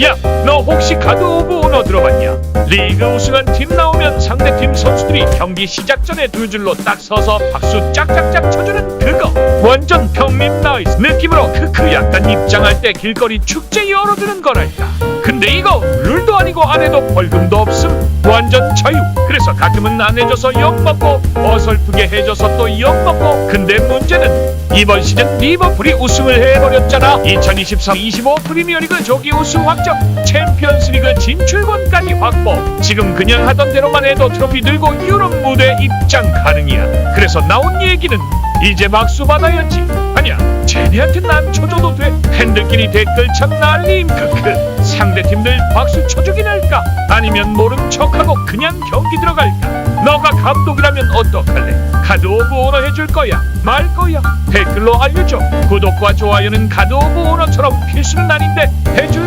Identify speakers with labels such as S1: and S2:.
S1: 야, 너 혹시 가드 오브 오너 들어봤냐? 리그 우승한 팀 나오면 상대팀 선수들이 경기 시작 전에 두 줄로 딱 서서 박수 짝짝짝 쳐주는 그거. 완전 평민 나이스 느낌으로 크크 약간 입장할 때 길거리 축제 열어주는 거랄까. 근데 이거 룰도 아니고 안 해도 벌금도 없음. 완전 자유. 그래서 가끔은 안 해줘서 욕 먹고 어설프게 해줘서 또 욕 먹고. 근데 문제는 이번 시즌 리버풀이 우승을 해버렸잖아. 2023-25 프리미어리그 조기 우승 확정, 챔피언스리그 진출권까지 확보. 지금 그냥 하던 대로만 해도 트로피 들고 유럽 무대 입장 가능이야. 그래서 나온 얘기는 이제 막수 받아야지. 아니야, 쟤네한테 난 쳐줘도 돼. 팬들끼리 댓글창 날림 크크. 상대 팀들 박수 쳐주 긴 할까? 아니면 모른 척하고 그냥 경기 들어갈까? 너가 감독이라면 어떡할래? 카드 오브 오너 해줄 거야? 말 거야? 댓글로 알려줘. 구독과 좋아요는 카드 오브 오너처럼 필수는 아닌데